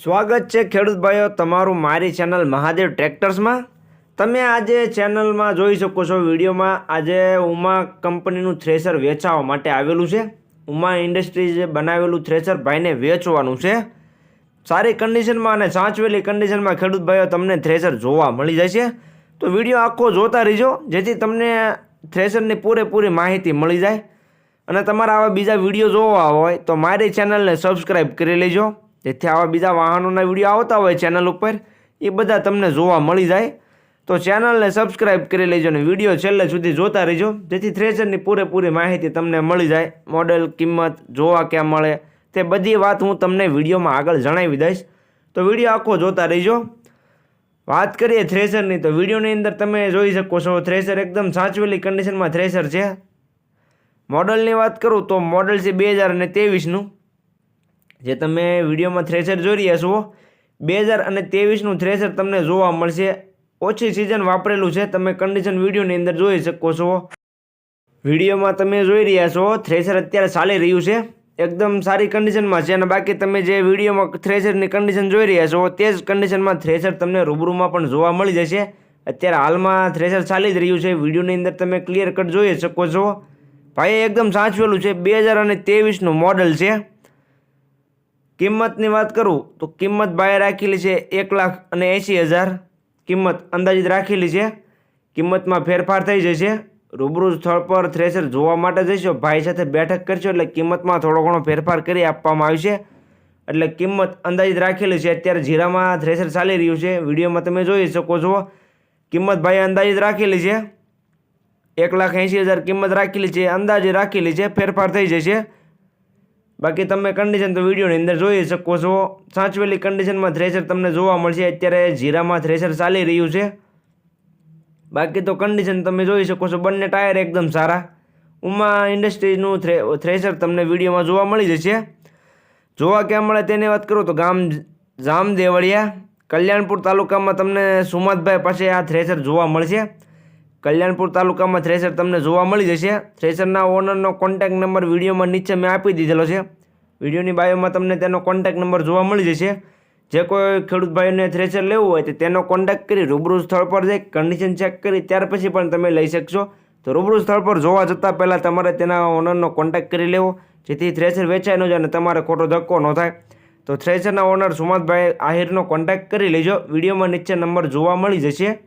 સ્વાગત છે ખેડૂત ભાઈઓ, તમારું મારી ચેનલ મહાદેવ ટ્રેક્ટર્સમાં. તમે આજે ચેનલમાં જોઈ શકો છો વિડીયોમાં આજે ઉમા કંપનીનું થ્રેસર વેચાવા માટે આવેલું છે. ઉમા ઇન્ડસ્ટ્રીઝે બનાવેલું થ્રેસર ભાઈને વેચવાનું છે. સારી કન્ડિશનમાં અને સાચવેલી કન્ડિશનમાં ખેડૂત ભાઈઓ, તમને થ્રેસર જોવા મળી જશે. તો વીડિયો આખો જોતા રહીજો, જેથી તમને થ્રેસરની પૂરેપૂરી માહિતી મળી જાય. અને તમારા આવા બીજા વીડિયો જોવા હોય તો મારી ચેનલને સબસ્ક્રાઈબ કરી લેજો. જેથી આવા બીજા વાહનોના વીડિયો આવતા હોય ચેનલ ઉપર, એ બધા તમને જોવા મળી જાય. તો ચેનલને સબસ્ક્રાઈબ કરી લેજો અને વીડિયો છેલ્લે સુધી જોતા રહેજો, જેથી થ્રેસરની પૂરેપૂરી માહિતી તમને મળી જાય. મોડેલ, કિંમત, જોવા ક્યાં મળે, તે બધી વાત હું તમને વિડીયોમાં આગળ જણાવી દઈશ. તો વીડિયો આખો જોતા રહેજો. વાત કરીએ થ્રેસરની તો વિડીયોની અંદર તમે જોઈ શકો છો થ્રેસર એકદમ સાચવેલી કન્ડિશનમાં થ્રેસર છે. મોડલની વાત કરું તો મોડલ છે બે હજાર અને ત્રેવીસનું. જે તમે વિડીયોમાં થ્રેસર જોઈ રહ્યા છો બે હજાર અને ત્રેવીસનું થ્રેસર તમને જોવા મળશે. ઓછી સિઝન વાપરેલું છે, તમે કન્ડિશન વિડીયોની અંદર જોઈ શકો છો. વિડીયોમાં તમે જોઈ રહ્યા છો થ્રેસર અત્યારે ચાલી રહ્યું છે. એકદમ સારી કન્ડિશનમાં છે અને બાકી તમે જે વિડીયોમાં થ્રેસરની કન્ડિશન જોઈ રહ્યા છો, તે જ કન્ડિશનમાં થ્રેસર તમને રૂબરૂમાં પણ જોવા મળી જશે. અત્યારે હાલમાં થ્રેસર ચાલી જ રહ્યું છે, વિડીયોની અંદર તમે ક્લિયર કટ જોઈ શકો છો. ભાઈ એકદમ સાચવેલું છે બે હજાર અને ત્રેવીસનું મોડલ છે. કિંમતની વાત કરું તો કિંમત ભાઈએ રાખેલી છે એક લાખ અને એંશી હજાર. કિંમત અંદાજિત રાખેલી છે. કિંમતમાં ફેરફાર થઈ જશે રૂબરૂ સ્થળ પર થ્રેસર જોવા માટે જઈશો, ભાઈ સાથે બેઠક કરશો એટલે કિંમતમાં થોડો ઘણો ફેરફાર કરી આપવામાં આવશે. એટલે કિંમત અંદાજિત રાખેલી છે. અત્યારે જીરામાં થ્રેસર ચાલી રહ્યું છે. વિડીયોમાં તમે જોઈ શકો છો. કિંમત ભાઈ અંદાજિત રાખેલી છે. એક લાખ એંશી હજાર કિંમત રાખેલી છે. અંદાજે રાખેલી છે. ફેરફાર થઈ જશે બાકી તમે કન્ડિશન તો વિડીયોની અંદર જોઈ શકો છો. સાચવેલી કન્ડિશનમાં થ્રેસર તમને જોવા મળશે. અત્યારે જીરામાં થ્રેસર ચાલી રહ્યું છે. બાકી તો કન્ડિશન તમે જોઈ શકો છો. બંને ટાયર એકદમ સારા. ઉમા ઇન્ડસ્ટ્રીઝનું થ્રેશર તમને વિડીયોમાં જોવા મળી જશે. જોવા ક્યાં મળે તેની વાત કરું તો ગામ, જામદેવળિયા, કલ્યાણપુર તાલુકામાં તમને સુમાતભાઈ પાસે આ થ્રેસર જોવા મળશે. કલ્યાણપુર તાલુકામાં થ્રેસર તમને જોવા મળી જશે. થ્રેસરના ઓનરનો કોન્ટેક્ટ નંબર વિડીયોમાં નીચે મેં આપી દીધેલો છે. વિડીયોની બાયોમાં તમને તેનો કોન્ટેક્ટ નંબર જોવા મળી જશે. જે કોઈ ખેડૂત ભાઈઓને થ્રેસર લેવું હોય તો તેનો કોન્ટેક્ટ કરી રૂબરૂ સ્થળ પર જઈ કન્ડિશન ચેક કરી ત્યાર પછી પણ તમે લઈ શકશો. તો રૂબરૂ સ્થળ પર જોવા જતાં પહેલાં તમારે તેના ઓનરનો કોન્ટેક્ટ કરી લેવો. જેથી થ્રેસર વેચાઈ ન જાય અને તમારે ખોટો ધક્કો ન થાય. તો થ્રેસરના ઓનર સુમતભાઈ આહિરનો કોન્ટેક્ટ કરી લેજો. વિડીયોમાં નીચે નંબર જોવા મળી જશે.